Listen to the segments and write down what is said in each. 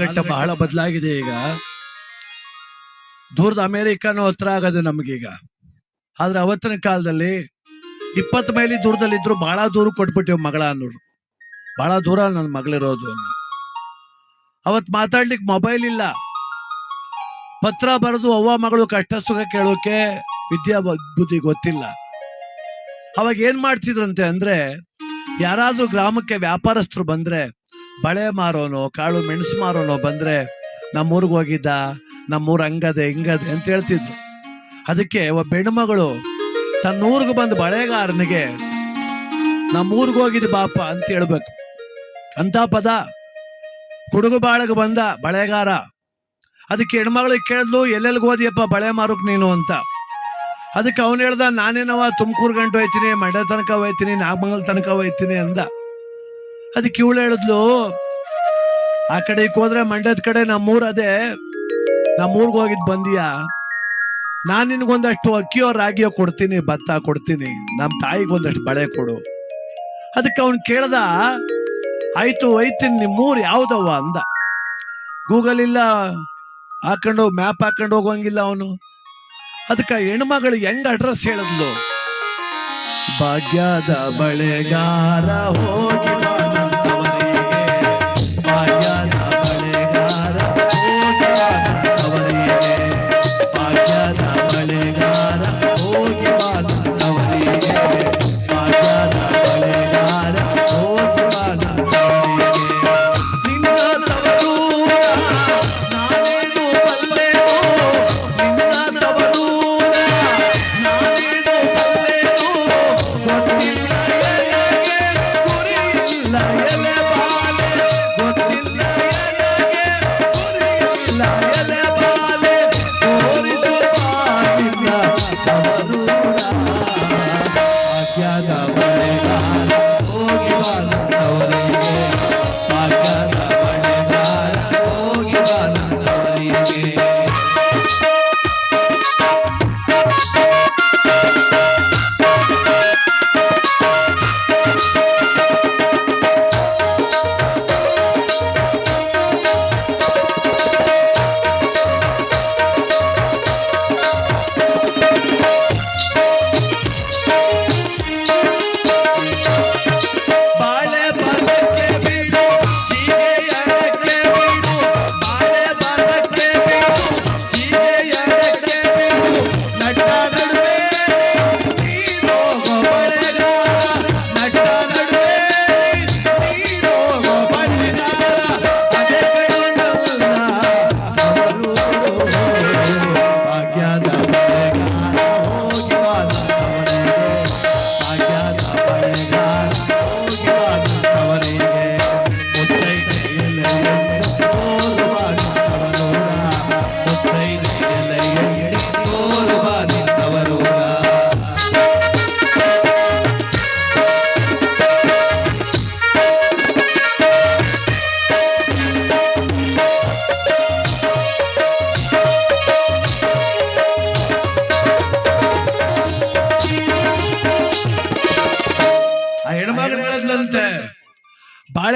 ಘಟ್ಟ ಬಹಳ ಬದಲಾಗಿದೆ ಈಗ. ದೂರದ ಅಮೆರಿಕಾನು ಹತ್ರ ಆಗದೆ ನಮಗೀಗ. ಆದ್ರೆ ಅವತ್ತಿನ ಕಾಲದಲ್ಲಿ ಇಪ್ಪತ್ತು ಮೈಲಿ ದೂರದಲ್ಲಿ ಇದ್ರು ಬಹಳ ದೂರ ಕೊಟ್ಬಿಟ್ಟಿವ್ ಮಗಳ ಅನ್ನೋರು. ಬಹಳ ದೂರ ನನ್ನ ಮಗಳಿರೋದು ಅವತ್ ಮಾತಾಡ್ಲಿಕ್ಕೆ ಮೊಬೈಲ್ ಇಲ್ಲ. ಪತ್ರ ಬರೆದು ಅವ್ವ ಮಗಳು ಕಷ್ಟ ಸುಖ ಕೇಳೋಕೆ ವಿದ್ಯಾ ಬುದ್ಧಿ ಗೊತ್ತಿಲ್ಲ. ಅವಾಗ ಏನ್ ಮಾಡ್ತಿದ್ರಂತೆ ಅಂದ್ರೆ ಯಾರಾದ್ರೂ ಗ್ರಾಮಕ್ಕೆ ವ್ಯಾಪಾರಸ್ಥರು ಬಂದ್ರೆ ಬಳೆ ಮಾರೋನೋ, ಕಾಳು ಮೆಣಸು ಮಾರೋನೋ ಬಂದ್ರೆ ನಮ್ಮೂರ್ಗ ಹೋಗಿದ್ದ, ನಮ್ಮೂರ್ ಹಂಗದೆ, ಹಿಂಗದೆ ಅಂತ ಹೇಳ್ತಿದ್ರು. ಅದಕ್ಕೆ ಒಬ್ಬ ಹೆಣ್ಮಗಳು ತನ್ನ ಊರಿಗೆ ಬಂದ ಬಳೆಗಾರನಿಗೆ, ನಮ್ಮೂರ್ಗ್ ಹೋಗಿದ್ ಬಾಪ ಅಂತ ಹೇಳ್ಬೇಕು. ಅಂತ ಪದ. ಕುಡುಗು ಬಾಳಗ ಬಂದ ಬಳೆಗಾರ. ಅದಕ್ಕೆ ಹೆಣ್ಮಗಳಿಗೆ ಕೇಳಿದ್ಲು ಎಲ್ಲೆಲ್ಲಿಗೆ ಓದಿಯಪ್ಪ ಬಳೆ ಮಾರೋಕ್ ನೀನು ಅಂತ. ಅದಕ್ಕೆ ಅವನು ಹೇಳ್ದ ನಾನೇನವ ತುಮಕೂರು ಗಂಟು ಹೋಯ್ತೀನಿ, ಮಂಡ್ಯ ತನಕ ಹೋಯ್ತೀನಿ, ನಾಗಮಂಗಲ ತನಕ ಹೋಯ್ತೀನಿ ಅಂದ. ಅದಕ್ಕೆ ಇವಳು ಹೇಳಿದ್ಲು, ಆ ಕಡೆ ಹೋದ್ರೆ ಮಂಡ್ಯದ ಕಡೆ ನಮ್ಮೂರ್ ಅದೇ, ನಮ್ಮೂರ್ಗ್ ಹೋಗಿದ್ ಬಂದಿಯಾ? ನಾನ್ ನಿನ್ಗೊಂದಷ್ಟು ಅಕ್ಕಿಯೋ ರಾಗಿಯೋ ಕೊಡ್ತೀನಿ, ಭತ್ತ ಕೊಡ್ತೀನಿ, ನಮ್ ತಾಯಿಗೆ ಒಂದಷ್ಟು ಬಳೆ ಕೊಡು. ಅದಕ್ಕೆ ಅವನ್ ಕೇಳ್ದ, ಆಯ್ತು, ಒಯ್ತೀನಿ ನಿಮ್ಮೂರ್ ಯಾವ್ದವ ಅಂದ. ಗೂಗಲ್ ಇಲ್ಲ, ಹಾಕೊಂಡು, ಮ್ಯಾಪ್ ಹಾಕೊಂಡು ಹೋಗೋಂಗಿಲ್ಲ ಅವನು. ಅದಕ್ಕೆ ಹೆಣ್ಮಗಳು ಹೆಂಗ್ ಅಡ್ರೆಸ್ ಹೇಳಿದ್ಲು? ಭಾಗ್ಯದ ಬಳೆಗಾರ ಹೋಗಿ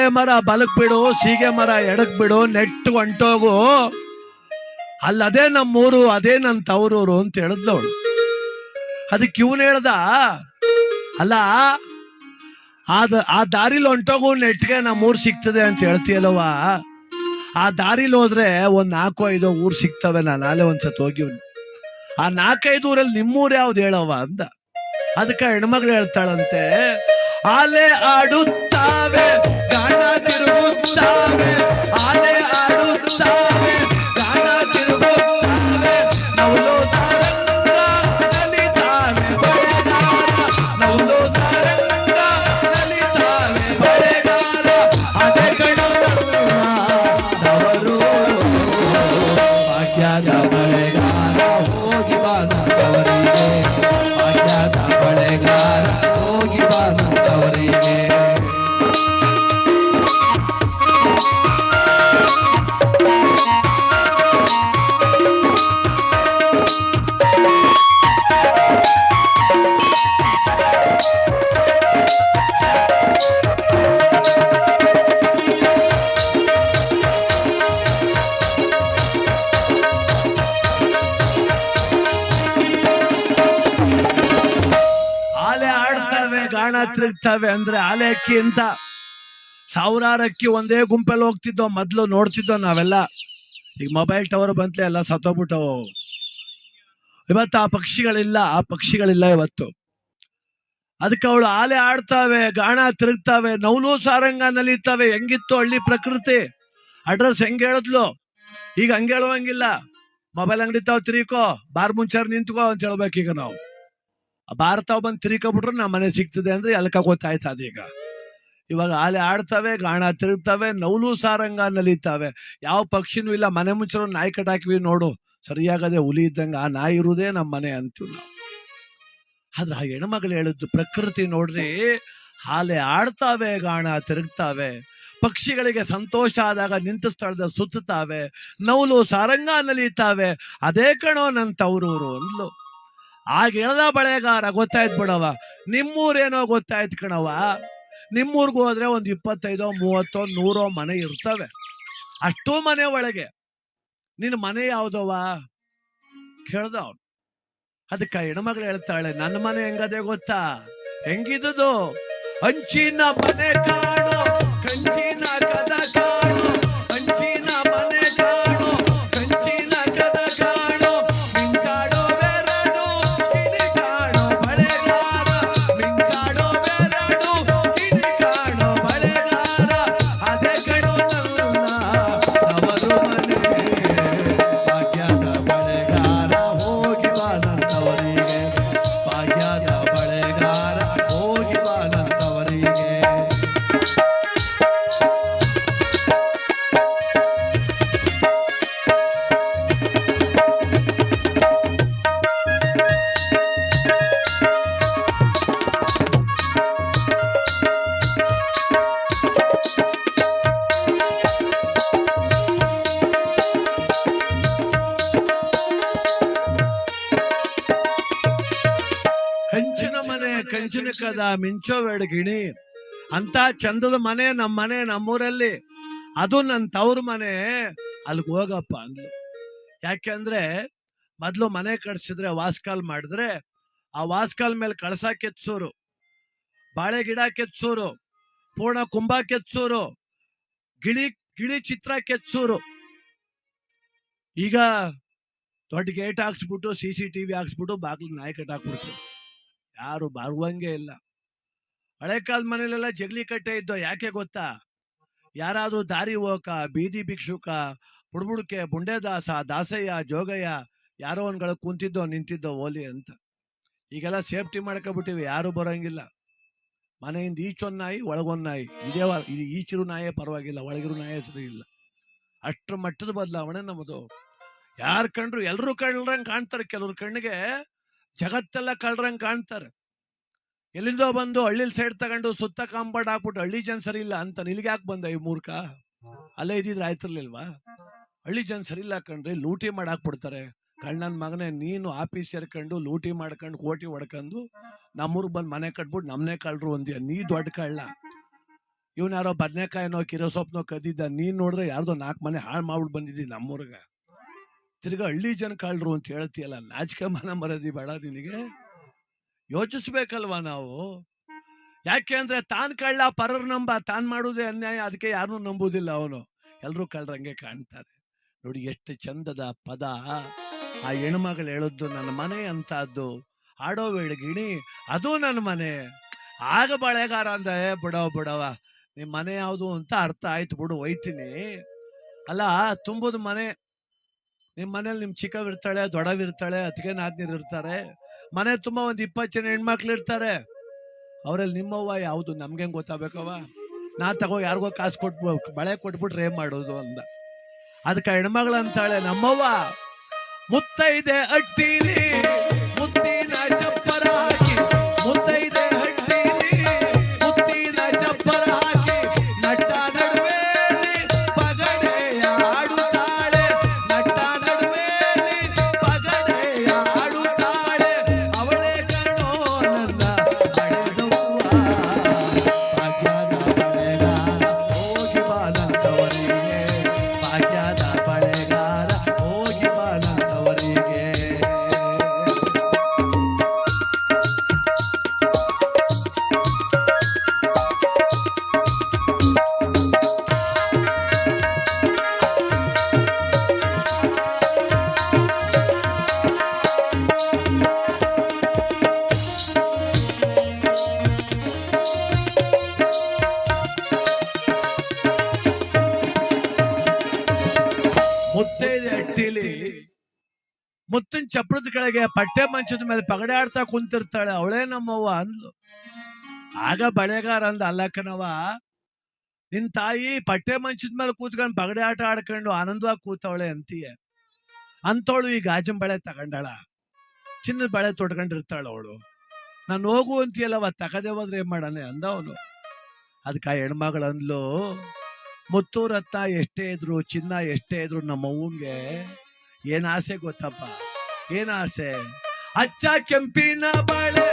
ಮರ ಬಲಕ್ ಬಿಡು, ಸೀಗೆ ಮರ ಎಡಕ್ ಬಿಡು, ನೆಟ್ಟು ಹೊಂಟೋಗು. ಅಲ್ಲದೇ ನಮ್ಮೂರು, ಅದೇ ನನ್ನ ತವರೂರು ಅಂತ ಹೇಳಿದ್ಲವಳು ಅದಕ್ಕೆ ಇವನು ಹೇಳ್ದ, ಅಲ್ಲ, ಆದ, ಆ ದಾರಿಲಿ ಹೊಂಟೋಗು ನೆಟ್ಗೆ ನಮ್ಮೂರು ಸಿಗ್ತದೆ ಅಂತ ಹೇಳ್ತೀಯಲ್ಲವ ಆ ದಾರಿಲಿ ಹೋದ್ರೆ ಒಂದ್ ನಾಲ್ಕು, ಐದು ಊರು ಸಿಗ್ತವೆ, ನಾನು ನಾಳೆ ಒಂದ್ಸತ್ ಹೋಗಿವ್ನು. ಆ ನಾಲ್ಕೈದು ಊರಲ್ಲಿ ನಿಮ್ಮೂರು ಯಾವ್ದು ಹೇಳವ ಅಂದ. ಅದಕ್ಕೆ ಹೆಣ್ಮಗಳು ಹೇಳ್ತಾಳಂತೆ ಆಲೆ ಆಡುತ್ತಾವೆ ತಿರುಗ್ತವೆ ಅಂದ್ರೆ ಆಲೆ ಅಕ್ಕಿ ಅಂತ ಸಾವಿರಾರು ಅಕ್ಕಿ ಒಂದೇ ಗುಂಪಲ್ಲಿ ಹೋಗ್ತಿದ್ದೋ ಮೊದ್ಲು ನೋಡ್ತಿದ್ದೋ ನಾವೆಲ್ಲ. ಈಗ ಮೊಬೈಲ್ ಟವರ್ ಬಂತಲೇ ಎಲ್ಲ ಸತ್ತೋಗ್ಬಿಟ್ಟವು. ಇವತ್ತು ಆ ಪಕ್ಷಿಗಳಿಲ್ಲ ಆ ಪಕ್ಷಿಗಳಿಲ್ಲ ಇವತ್ತು. ಅದಕ್ಕೆ ಅವಳು ಆಲೆ ಆಡ್ತಾವೆ, ಗಾಣ ತಿರುಗ್ತಾವೆ ನವಲು ಸಾರಂಗ ನಲಿತಾವೆ, ಹೆಂಗಿತ್ತು ಹಳ್ಳಿ ಪ್ರಕೃತಿ? ಅಡ್ರೆಸ್ ಹೆಂಗ್ ಹೇಳಿದ್ಲು? ಈಗ ಹಂಗೇಳುವಂಗಿಲ್ಲ ಮೊಬೈಲ್ ಅಂಗಡಿ ತಾವ್ ತಿರುಕೋ ಬಾರ್ ಮುಂಚಾರ್ ನಿಂತ್ಕೋ ಅಂತ ಹೇಳ್ಬೇಕೀಗ ನಾವು. ಬಾರ್ ತಾವ್ ಬಂದು ತಿರುಕೊಬಿಟ್ರೆ ನಮ್ಮ ಮನೆ ಸಿಗ್ತದೆ ಅಂದ್ರೆ ಎಲ್ಕ ಗೊತ್ತಾಯ್ತು ಅದೀಗ ಇವಾಗ ಆಲೆ ಆಡ್ತವೆ, ಗಾಣ ತಿರುಗ್ತವೆ, ನೌಲು ಸಾರಂಗ ನಲಿತಾವೆ. ಯಾವ ಪಕ್ಷಿನೂ ಇಲ್ಲ, ಮನೆ ಮುಂಚೆ ನಾಯಿ ಕಟ್ಟಾಕಿವಿ ನೋಡು, ಸರಿಯಾಗದೆ ಹುಲಿ ಇದ್ದಂಗ ಆ ನಾಯಿ ಇರುವುದೇ ನಮ್ಮ ಮನೆ ಅಂತೀವಿ ನಾವು. ಆದ್ರೆ ಆ ಹೆಣ್ಮಗಳು ಹೇಳಿದ್ದು ಪ್ರಕೃತಿ ನೋಡ್ರಿ, ಹಾಲೆ ಆಡ್ತಾವೆ, ಗಾಣ ತಿರುಗ್ತಾವೆ, ಪಕ್ಷಿಗಳಿಗೆ ಸಂತೋಷ ಆದಾಗ ನಿಂತ ಸ್ಥಳದ ಸುತ್ತುತ್ತಾವೆ, ನೌಲು ಸಾರಂಗ ನಲಿತಾವೆ, ಅದೇ ಕಣೋ ನನ್ನ ತವರೂರು ಅಂದ್ಲು. ಆಗ ಹೇಳ್ದ ಬಳೆಗಾರ, ಗೊತ್ತಾಯ್ತು ಬಿಡವ ನಿಮ್ಮೂರೇನೋ ಗೊತ್ತಾಯ್ತು ಕಣವ ನಿಮ್ಮೂರ್ಗೆ ಹೋದ್ರೆ ಒಂದ್ ಇಪ್ಪತ್ತೈದೋ, ಮೂವತ್ತೋ, ನೂರೋ ಮನೆ ಇರ್ತವೆ. ಅಷ್ಟೋ ಮನೆ ಒಳಗೆ. ನಿನ್ನ ಮನೆ ಯಾವ್ದವ ಕೇಳ್ದ ಅವ್ನು. ಅದಕ್ಕೆ ಹೆಣ್ಮಗಳು ಹೇಳ್ತಾಳೆ ನನ್ನ ಮನೆ ಹೆಂಗದೆ ಗೊತ್ತಾ? ಹೆಂಗಿದ್ದು? ಹಂಚಿನ ಮನೆ ಕಾಣು ಕಂಚಿನ ಕದ ಮಿಂಚೋ ಗಿಣಿ. ಅಂತ ಚಂದದ ಮನೆ ನಮ್ಮ ಮನೆ ನಮ್ಮೂರಲ್ಲಿ. ಅದು ನನ್ನ ತವ್ರ ಮನೆ. ಅಲ್ಲಿಗೆ ಹೋಗಪ್ಪ ಅಂದ್ಲು. ಯಾಕೆಂದ್ರೆ ಮೊದ್ಲು ಮನೆ ಕಟ್ಸಿದ್ರೆ ವಾಸ್ಕಾಲ್ ಮಾಡಿದ್ರೆ, ಆ ವಾಸ್ಕಾಲ್ ಮೇಲೆ ಕಳಸ ಕೆತ್ಸೋರು, ಬಾಳೆ ಗಿಡ ಕೆತ್ಸೋರು, ಪೂರ್ಣ ಕುಂಭ ಕೆತ್ಸೋರು, ಗಿಳಿ ಗಿಳಿ ಚಿತ್ರ ಕೆತ್ಸೋರು. ಈಗ ದೊಡ್ಡ ಗೇಟ್ ಹಾಕ್ಸ್ಬಿಟ್ಟು, ಸಿ ಸಿ ಟಿವಿ ಹಾಕ್ಸ್ಬಿಟ್ಟು ಬಾಗಿಲು ನಾಯಿ ಕಟ್ಟಾಕ್ಬಿಡ್ತಾರೆ ಯಾರು ಬರುವಂಗೆ ಇಲ್ಲ. ಹಳೆ ಕಾಲದ ಮನೇಲೆಲ್ಲ ಜಗಲಿ ಕಟ್ಟೆ ಇದ್ದೋ ಯಾಕೆ ಗೊತ್ತಾ? ಯಾರಾದ್ರೂ ದಾರಿ ಹೋಕ, ಬೀದಿ ಭಿಕ್ಷುಕ, ಬುಡ್ಬುಡ್ಕೆ, ಬುಂಡೆದಾಸ, ದಾಸಯ್ಯ, ಜೋಗಯ್ಯ ಯಾರೋ ಒಂದ್ಗಳ ಕುಂತಿದ್ದೋ, ನಿಂತಿದ್ದೋ ಓಲಿ ಅಂತ. ಈಗೆಲ್ಲ ಸೇಫ್ಟಿ ಮಾಡ್ಕೊಬಿಟ್ಟಿವಿ, ಯಾರು ಬರೋಂಗಿಲ್ಲ. ಮನೆಯಿಂದ ಈಚೊಂದ್ ನಾಯಿ ಒಳಗೊಂದ್ ನಾಯಿ ಇದೇ ಇದು ಈಚಿರು ನಾಯೇ ಪರವಾಗಿಲ್ಲ, ಒಳಗಿರು ನಾಯೇ ಸರಿ ಇಲ್ಲ. ಅಷ್ಟ್ರ ಮಟ್ಟದ ಬದಲಾವಣೆ ನಮ್ಮದು. ಯಾರು ಕಂಡ್ರು ಎಲ್ಲರೂ ಕಂಡ್ರಂಗೆ ಕಾಣ್ತಾರೆ, ಕೆಲವ್ರ ಕಣ್ಣಿಗೆ. ಜಗತ್ತೆಲ್ಲ ಕಳ್ರಂಗ್ ಕಾಣ್ತಾರೆ. ಎಲ್ಲಿಂದೋ ಬಂದು ಹಳ್ಳಿಲ್ ಸೈಡ್ ತಗೊಂಡು ಸುತ್ತ ಕಾಂಪೌಂಡ್ ಹಾಕ್ಬಿಟ್ಟು ಹಳ್ಳಿ ಜನ ಸರಿ ಇಲ್ಲ ಅಂತ ನಿಲ್ಗೆ ಯಾಕೆ ಬಂದ ಈ ಮೂರ್ಖ? ಅಲ್ಲೇ ಇದ್ದಿದ್ರೆ ಆಯ್ತಿರ್ಲಿಲ್ವಾ? ಹಳ್ಳಿ ಜನ ಸರಿ ಇಲ್ಲ ಕಣ್ರಿ ಲೂಟಿ ಮಾಡಿ ಹಾಕ್ಬಿಡ್ತಾರೆ. ಕಣ್ಣನ್ ಮಗನೇ ನೀನು ಆಫೀಸ್ ಸೇರ್ಕೊಂಡು ಲೂಟಿ ಮಾಡ್ಕೊಂಡು ಕೋಟಿ ಹೊಡ್ಕೊಂಡು ನಮ್ಮೂರ್ ಬಂದು ಮನೆ ಕಟ್ಬಿಟ್ಟು ನಮ್ನೆ ಕಳ್ರು ಒಂದಿಯ ನೀ ದೊಡ್ಡ ಕಳ್ಳ. ಇವನ್ ಯಾರೋ ಬದ್ನೆಕಾಯಿನೋ ಕಿರೋ ಸೊಪ್ನೋ ಕದ್ದಿದ್ದ ನೀನ್ ನೋಡಿದ್ರೆ ಯಾರ್ದೋ ನಾಲ್ಕು ಮನೆ ಹಾಳು ಮಾಡ್ಬಿಟ್ಟು ಬಂದಿದ್ದಿ ನಮ್ಮೂರ್ಗ. ತಿರ್ಗಾ ಹಳ್ಳಿ ಜನ ಕಳ್ರು ಅಂತ ಹೇಳ್ತೀಯಲ್ಲ ನಾಚಿಕೆ ಮನ ಮರದಿ ಬೇಡ ನಿನಗೆ. ಯೋಚಿಸ್ಬೇಕಲ್ವಾ ನಾವು? ಯಾಕೆ ಅಂದ್ರೆ ತಾನ್ ಕಳ್ಳ ಪರರ್ ನಂಬ ತಾನ್ ಮಾಡುವುದೇ ಅನ್ಯಾಯ ಅದಕ್ಕೆ ಯಾರನ್ನೂ ನಂಬುದಿಲ್ಲ ಅವನು. ಎಲ್ಲರೂ ಕಳ್ರಂಗೆ ಕಾಣ್ತಾರೆ. ನೋಡಿ ಎಷ್ಟು ಚಂದದ ಪದ. ಆ ಹೆಣ್ಮಗಳು ಹೇಳದ್ದು ನನ್ನ ಮನೆ ಅಂತದ್ದು ಆಡೋ ವೇಳಗಿಣಿ ಅದು ನನ್ನ ಮನೆ. ಆಗ ಬಳೆಗಾರ ಅಂದ್ರೆ "ಏ, ಬಿಡವ ಬಿಡವ ನಿಮ್ಮ ಮನೆ ಯಾವುದು ಅಂತ ಅರ್ಥ ಆಯ್ತು ಬಿಡು ಒಯ್ತೀನಿ. ಅಲ್ಲ ತುಂಬುದು ಮನೆ. ನಿಮ್ ಮನೇಲಿ ನಿಮ್ ಚಿಕ್ಕವಿರ್ತಾಳೆ ದೊಡ್ಡವಿರ್ತಾಳೆ ಅತ್ಗೆ ನಾದ್ನೀರ್ ಇರ್ತಾರೆ. ಮನೆ ತುಂಬಾ ಒಂದ್ ಇಪ್ಪತ್ತು ಜನ ಹೆಣ್ಮಕ್ಳು ಇರ್ತಾರೆ. ಅವ್ರಲ್ಲಿ ನಿಮ್ಮವ್ವ ಯಾವುದು ನಮ್ಗೆ ಗೊತ್ತಾಗ್ಬೇಕವ ನಾ ತಗೋ ಯಾರಿಗೋ ಕಾಸು ಕೊಟ್ಬ ಬಳೆ ಕೊಟ್ಬಿಟ್ರೆ ಏನ್ ಮಾಡೋದು ಅಂದ. ಅದಕ್ಕೆ ಹೆಣ್ಮಗಳು ಅಂತಾಳೆ, ನಮ್ಮವ್ವ ಮುತ್ತೈದೆ ಅಟ್ಟಿಲಿ ಮುತ್ತಿನ ಚಪ್ರದ ಕೆಳಗೆ ಪಟ್ಟೆ ಮಂಚದ ಮೇಲೆ ಪಗಡೆ ಆಡ್ತಾ ಕುಂತಿರ್ತಾಳೆ. ಅವಳೇ ನಮ್ಮವ್ವ ಅಂದ್ಲು. ಆಗ ಬಳೆಗಾರ ಅಂದ ಅಲ್ಲಕ್ಕನವ ನಿನ್ ತಾಯಿ ಪಟ್ಟೆ ಮಂಚದ ಮೇಲೆ ಕೂತ್ಕೊಂಡು ಪಗಡೆ ಆಟ ಆಡ್ಕೊಂಡು ಆನಂದವಾಗಿ ಕೂತವಳೆ ಅಂತೀಯ. ಅಂತವಳು ಈ ಗಾಜಿನ ಬಳೆ ತಗೊಂಡಾಳ. ಚಿನ್ನದ ಬಳೆ ತೊಡ್ಕೊಂಡಿರ್ತಾಳ ಅವಳು. ನಾನು ಹೋಗು ಅಂತೀಯಲ್ಲವ ತಗದೆ ಹೋದ್ರೆ ಏನ್ ಮಾಡಾನೆ ಅಂದ ಅವನು ಅದಕ್ಕೆ ಆ ಹೆಣ್ಮಗಳು ಮುತ್ತು ಎಷ್ಟೇ ಇದ್ರು, ಚಿನ್ನ ಎಷ್ಟೇ ಇದ್ರು ನಮ್ಮ ಏನ್ ಆಸೆ ಗೊತ್ತಪ್ಪ? ಏನ್ ಆಸೆ ಅಚ್ಚ ಕೆಂಪಿನ ಬಾಳೆ